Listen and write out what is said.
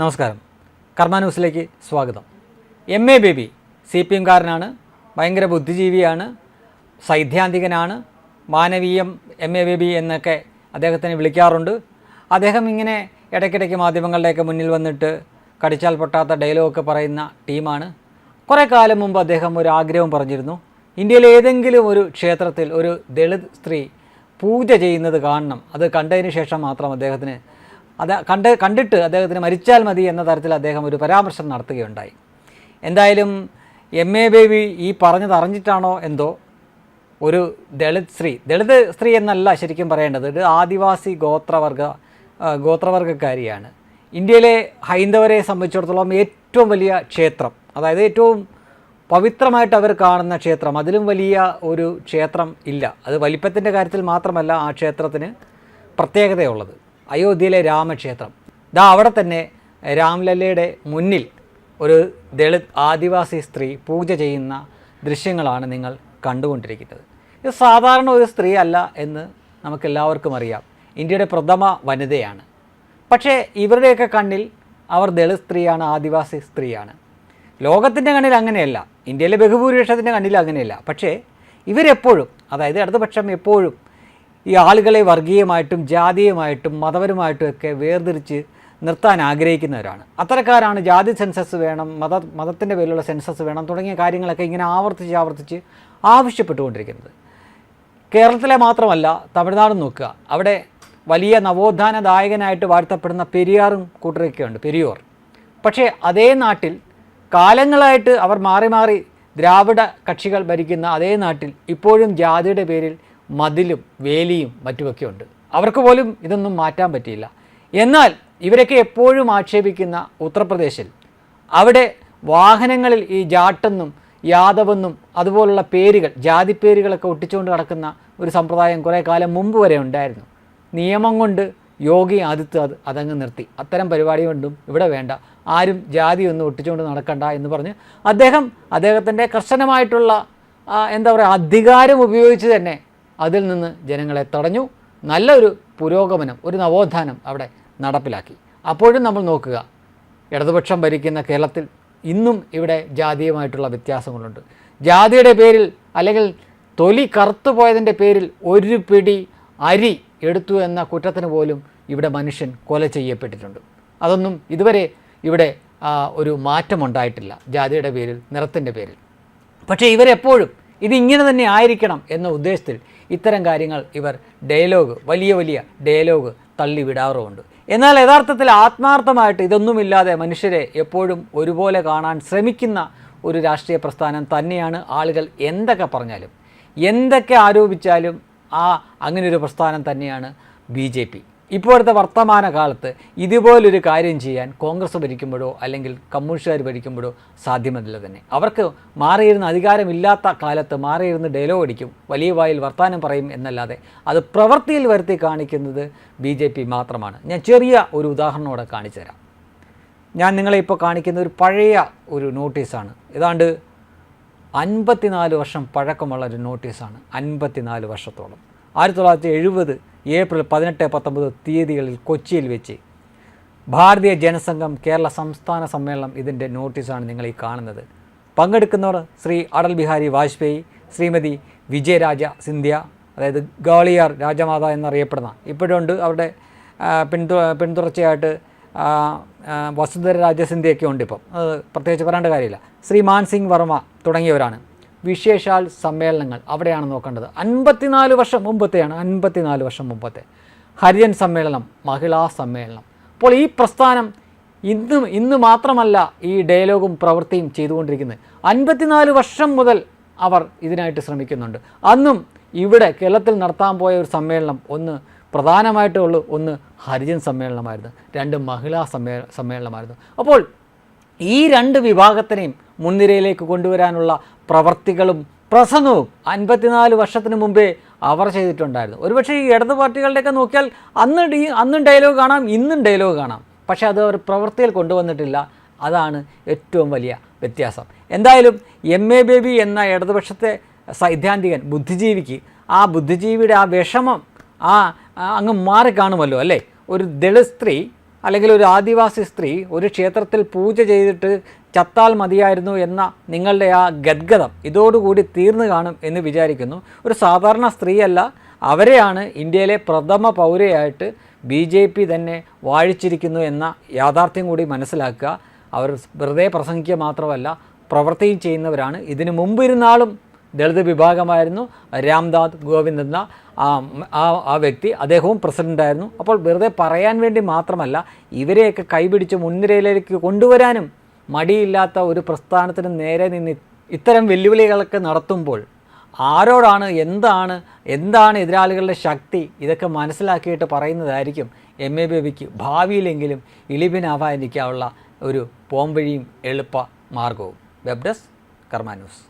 നമസ്കാരം. കർമ്മ ന്യൂസിലേക്ക് സ്വാഗതം. M A Baby C P എംകാരനാണ് ഭയങ്കര ബുദ്ധിജീവിയാണ് സൈദ്ധാന്തികനാണ് മാനവീയം എം എ ബേബി എന്നൊക്കെ അദ്ദേഹത്തിന് വിളിക്കാറുണ്ട്. അദ്ദേഹം ഇങ്ങനെ ഇടയ്ക്കിടയ്ക്ക് മാധ്യമങ്ങളുടെയൊക്കെ മുന്നിൽ വന്നിട്ട് കടിച്ചാൽ പൊട്ടാത്ത ഡയലോഗൊക്കെ പറയുന്ന ടീമാണ്. കുറേ കാലം മുമ്പ് അദ്ദേഹം ഒരു ആഗ്രഹം പറഞ്ഞിരുന്നു. ഇന്ത്യയിലെ ഏതെങ്കിലും ഒരു ക്ഷേത്രത്തിൽ ഒരു ദളിത് സ്ത്രീ പൂജ ചെയ്യുന്നത് കാണണം. അത് കണ്ടതിന് ശേഷം മാത്രം അദ്ദേഹത്തിന് അത് കണ്ട് കണ്ടിട്ട് അദ്ദേഹത്തിന് മരിച്ചാൽ മതി എന്ന തരത്തിൽ അദ്ദേഹം ഒരു പരാമർശം നടത്തുകയുണ്ടായി. എന്തായാലും എം എ ബേബി ഈ പറഞ്ഞത് അറിഞ്ഞിട്ടാണോ എന്തോ? ഒരു ദളിത് സ്ത്രീ ദളിത് സ്ത്രീ എന്നല്ല ശരിക്കും പറയേണ്ടത്. ഒരു ആദിവാസി ഗോത്രവർഗ ഗോത്രവർഗക്കാരിയാണ്. ഇന്ത്യയിലെ ഹൈന്ദവരെ സംബന്ധിച്ചിടത്തോളം ഏറ്റവും വലിയ ക്ഷേത്രം അതായത് ഏറ്റവും പവിത്രമായിട്ട് അവർ കാണുന്ന ക്ഷേത്രം അതിലും വലിയ ഒരു ക്ഷേത്രം ഇല്ല. അത് വലിപ്പത്തിന്റെ കാര്യത്തിൽ മാത്രമല്ല ആ ക്ഷേത്രത്തിന് പ്രത്യേകതയുള്ളത്. അയോധ്യയിലെ രാമക്ഷേത്രം. ദാ അവിടെ തന്നെ രാംലല്ലയുടെ മുന്നിൽ ഒരു ദളിത് ആദിവാസി സ്ത്രീ പൂജ ചെയ്യുന്ന ദൃശ്യങ്ങളാണ് നിങ്ങൾ കണ്ടുകൊണ്ടിരിക്കുന്നത്. ഇത് സാധാരണ ഒരു സ്ത്രീ അല്ല എന്ന് നമുക്കെല്ലാവർക്കും അറിയാം. ഇന്ത്യയുടെ പ്രഥമ വനിതയാണ്. പക്ഷേ ഇവരുടെയൊക്കെ കണ്ണിൽ അവർ ദളിത് സ്ത്രീയാണ് ആദിവാസി സ്ത്രീയാണ്. ലോകത്തിന്റെ കണ്ണിൽ അങ്ങനെയല്ല. ഇന്ത്യയിലെ ബഹുഭൂരിപക്ഷത്തിന്റെ കണ്ണിൽ അങ്ങനെയല്ല. പക്ഷേ ഇവരെപ്പോഴും അതായത് ഇടതുപക്ഷം എപ്പോഴും ഈ ആളുകളെ വർഗീയമായിട്ടും ജാതീയമായിട്ടും മതപരമായിട്ടും ഒക്കെ വേർതിരിച്ച് നിർത്താൻ ആഗ്രഹിക്കുന്നവരാണ്. അത്തരക്കാരാണ് ജാതി സെൻസസ് വേണം മത മതത്തിന്റെ പേരിലുള്ള സെൻസസ് വേണം തുടങ്ങിയ കാര്യങ്ങളൊക്കെ ഇങ്ങനെ ആവർത്തിച്ച് ആവർത്തിച്ച് ആവശ്യപ്പെട്ടുകൊണ്ടിരിക്കുന്നത്. കേരളത്തിലെ മാത്രമല്ല തമിഴ്നാടും നോക്കുക. അവിടെ വലിയ നവോത്ഥാന ദായകനായിട്ട് വാഴ്ത്തപ്പെടുന്ന പെരിയാറും കൂട്ടരൊക്കെയുണ്ട് പെരിയൂർ. പക്ഷേ അതേ നാട്ടിൽ കാലങ്ങളായിട്ട് അവർ മാറി മാറി ദ്രാവിഡ കക്ഷികൾ ഭരിക്കുന്ന അതേ നാട്ടിൽ ഇപ്പോഴും ജാതിയുടെ പേരിൽ മതിലും വേലിയും മറ്റുമൊക്കെ ഉണ്ട്. അവർക്ക് പോലും ഇതൊന്നും മാറ്റാൻ പറ്റിയില്ല. എന്നാൽ ഇവരൊക്കെ എപ്പോഴും ആക്ഷേപിക്കുന്ന ഉത്തർപ്രദേശിൽ അവിടെ വാഹനങ്ങളിൽ ഈ ജാട്ടെന്നും യാദവെന്നും അതുപോലുള്ള പേരുകൾ ജാതി പേരുകളൊക്കെ ഒട്ടിച്ചുകൊണ്ട് നടക്കുന്ന ഒരു സമ്പ്രദായം കുറേ കാലം മുമ്പ് വരെ ഉണ്ടായിരുന്നു. നിയമം കൊണ്ട് യോഗി ആദിത്യനാഥ് അതങ്ങ് നിർത്തി. അത്തരം പരിപാടി കൊണ്ടും ഇവിടെ വേണ്ട. ആരും ജാതി ഒന്നും ഒട്ടിച്ചുകൊണ്ട് നടക്കണ്ട എന്ന് പറഞ്ഞ് അദ്ദേഹം അദ്ദേഹത്തിന്റെ കർശനമായിട്ടുള്ള എന്താ പറയുക അധികാരം ഉപയോഗിച്ച് തന്നെ അതിൽ നിന്ന് ജനങ്ങളെ തടഞ്ഞു. നല്ലൊരു പുരോഗമനം ഒരു നവോത്ഥാനം അവിടെ നടപ്പിലാക്കി. അപ്പോഴും നമ്മൾ നോക്കുക ഇടതുപക്ഷം ഭരിക്കുന്ന കേരളത്തിൽ ഇന്നും ഇവിടെ ജാതീയമായിട്ടുള്ള വ്യത്യാസങ്ങളുണ്ട്. ജാതിയുടെ പേരിൽ അല്ലെങ്കിൽ തൊലി കറുത്തു പോയതിന്റെ പേരിൽ ഒരു പിടി അരി എടുത്തു എന്ന കുറ്റത്തിന് പോലും ഇവിടെ മനുഷ്യൻ കൊല ചെയ്യപ്പെട്ടിട്ടുണ്ട്. അതൊന്നും ഇതുവരെ ഇവിടെ ഒരു മാറ്റമുണ്ടായിട്ടില്ല ജാതിയുടെ പേരിൽ നിറത്തിന്റെ പേരിൽ. പക്ഷേ ഇവരെപ്പോഴും ഇതിങ്ങനെ തന്നെ ആയിരിക്കണം എന്ന ഉദ്ദേശത്തിൽ ഇത്തരം കാര്യങ്ങൾ ഇവർ ഡയലോഗ് വലിയ വലിയ ഡയലോഗ് തള്ളിവിടാറുമുണ്ട്. എന്നാൽ യഥാർത്ഥത്തിൽ ആത്മാർത്ഥമായിട്ട് ഇതൊന്നുമില്ലാതെ മനുഷ്യരെ എപ്പോഴും ഒരുപോലെ കാണാൻ ശ്രമിക്കുന്ന ഒരു രാഷ്ട്രീയ പ്രസ്ഥാനം തന്നെയാണ് ആളുകൾ എന്തൊക്കെ പറഞ്ഞാലും. എന്തൊക്കെ ആരോപിച്ചാലും ആ അങ്ങനെയൊരു പ്രസ്ഥാനം തന്നെയാണ് ബി ഇപ്പോഴത്തെ വർത്തമാന കാലത്ത് ഇതുപോലൊരു കാര്യം ചെയ്യാൻ കോൺഗ്രസ് ഭരിക്കുമ്പോഴോ അല്ലെങ്കിൽ കമ്മ്യൂണിസ്റ്റുകാർ ഭരിക്കുമ്പോഴോ സാധ്യമല്ല തന്നെ. അവർക്ക് മാറിയിരുന്ന അധികാരമില്ലാത്ത കാലത്ത് മാറിയിരുന്ന് ഡയലോഗ് അടിക്കും വലിയ വായിൽ വർത്തമാനം പറയും എന്നല്ലാതെ അത് പ്രവൃത്തിയിൽ വരുത്തി കാണിക്കുന്നത് ബി ജെ പി മാത്രമാണ്. ഞാൻ ചെറിയ ഒരു ഉദാഹരണമോടെ കാണിച്ചു തരാം. ഞാൻ നിങ്ങളെ ഇപ്പോൾ കാണിക്കുന്ന ഒരു പഴയ ഒരു നോട്ടീസാണ്. ഏതാണ്ട് അൻപത്തിനാല് വർഷം പഴക്കമുള്ള ഒരു നോട്ടീസാണ്. അൻപത്തിനാല് വർഷത്തോളം. ആയിരത്തി തൊള്ളായിരത്തി എഴുപത് ഏപ്രിൽ പതിനെട്ട് പത്തൊമ്പത് തീയതികളിൽ കൊച്ചിയിൽ വെച്ച് ഭാരതീയ ജനസംഘം കേരള സംസ്ഥാന സമ്മേളനം ഇതിന്റെ നോട്ടീസാണ് നിങ്ങൾ ഈ കാണുന്നത്. പങ്കെടുക്കുന്നവർ ശ്രീ അടൽ ബിഹാരി വാജ്പേയി ശ്രീമതി വിജയരാജ സിന്ധ്യ അതായത് ഗാളിയാർ രാജമാത എന്നറിയപ്പെടുന്ന ഇപ്പോഴുണ്ട് അവരുടെ പിന്തു പിന്തുടർച്ചയായിട്ട് വസുന്ധര രാജസിന്ധ്യയൊക്കെ ഉണ്ട് ഇപ്പം. അത് പ്രത്യേകിച്ച് പറയേണ്ട കാര്യമില്ല. ശ്രീ മാൻസിംഗ് വർമ്മ തുടങ്ങിയവരാണ്. വിശേഷാൽ സമ്മേളനങ്ങൾ അവിടെയാണ് നോക്കേണ്ടത്. അൻപത്തിനാല് വർഷം മുമ്പത്തെയാണ് അൻപത്തിനാല് വർഷം മുമ്പത്തെ ഹരിജൻ സമ്മേളനം മഹിളാ സമ്മേളനം. അപ്പോൾ ഈ പ്രസ്ഥാനം ഇന്ന് ഇന്ന് മാത്രമല്ല ഈ ഡയലോഗും പ്രവൃത്തിയും ചെയ്തുകൊണ്ടിരിക്കുന്നത്. അൻപത്തിനാല് വർഷം മുതൽ അവർ ഇതിനായിട്ട് ശ്രമിക്കുന്നുണ്ട്. അന്നും ഇവിടെ കേരളത്തിൽ നടത്താൻ പോയ ഒരു സമ്മേളനം ഒന്ന് പ്രധാനമായിട്ടുള്ളൂ ഒന്ന് ഹരിജൻ സമ്മേളനമായിരുന്നു. രണ്ട് മഹിളാ സമ്മേ സമ്മേളനമായിരുന്നു. അപ്പോൾ ഈ രണ്ട് വിഭാഗത്തിനെയും മുൻനിരയിലേക്ക് കൊണ്ടുവരാനുള്ള പ്രവർത്തികളും പ്രസംഗവും അൻപത്തിനാല് വർഷത്തിന് മുമ്പേ അവർ ചെയ്തിട്ടുണ്ടായിരുന്നു. ഒരുപക്ഷെ ഈ ഇടതു പാർട്ടികളുടെയൊക്കെ നോക്കിയാൽ അന്ന് ഡീ അന്നും ഡയലോഗ് കാണാം ഇന്നും ഡയലോഗ് കാണാം. പക്ഷേ അത് അവർ പ്രവൃത്തിയിൽ കൊണ്ടുവന്നിട്ടില്ല. അതാണ് ഏറ്റവും വലിയ വ്യത്യാസം. എന്തായാലും എം എ ബേബി എന്ന ഇടതുപക്ഷത്തെ സൈദ്ധാന്തികൻ ബുദ്ധിജീവിക്ക് ആ ബുദ്ധിജീവിയുടെ ആ വിഷമം ആ അങ്ങ് മാറി കാണുമല്ലോ അല്ലേ? ഒരു ദളിത് സ്ത്രീ അല്ലെങ്കിൽ ഒരു ആദിവാസി സ്ത്രീ ഒരു ക്ഷേത്രത്തിൽ പൂജ ചെയ്തിട്ട് ചത്താൽ മതിയായിരുന്നു എന്ന നിങ്ങളുടെ ആ ഗദ്ഗതം ഇതോടുകൂടി തീർന്നു കാണും എന്ന് വിചാരിക്കുന്നു. ഒരു സാധാരണ സ്ത്രീയല്ല അവരെയാണ് ഇന്ത്യയിലെ പ്രഥമ പൗരയായിട്ട് ബി ജെ പി തന്നെ വാഴിച്ചിരിക്കുന്നു എന്ന യാഥാർത്ഥ്യം കൂടി മനസ്സിലാക്കുക. അവർ വെറുതെ പ്രസംഗിക്കുക മാത്രമല്ല പ്രവൃത്തിയും ചെയ്യുന്നവരാണ്. ഇതിനു മുമ്പിരുന്നാളും ദളിത് വിഭാഗമായിരുന്നു രാംദാദ് ഗോവിന്ദ് എന്ന ആ ആ വ്യക്തി. അദ്ദേഹവും പ്രസിഡന്റായിരുന്നു അപ്പോൾ വെറുതെ പറയാൻ വേണ്ടി മാത്രമല്ല ഇവരെയൊക്കെ കൈപിടിച്ച് മുൻനിരയിലേക്ക് കൊണ്ടുവരാനും മടിയില്ലാത്ത ഒരു പ്രസ്ഥാനത്തിന് നേരെ നിന്ന് ഇത്തരം വെല്ലുവിളികളൊക്കെ നടത്തുമ്പോൾ ആരോടാണ് എന്താണ് എന്താണ് എതിരാളികളുടെ ശക്തി? ഇതൊക്കെ മനസ്സിലാക്കിയിട്ട് പറയുന്നതായിരിക്കും എം എ ബേബിക്ക് ഭാവിയിലെങ്കിലും ഇളിവിനാവാതിരിക്കാനുള്ള ഒരു പോംവഴിയും എളുപ്പ മാർഗവും. Web desk Karma news.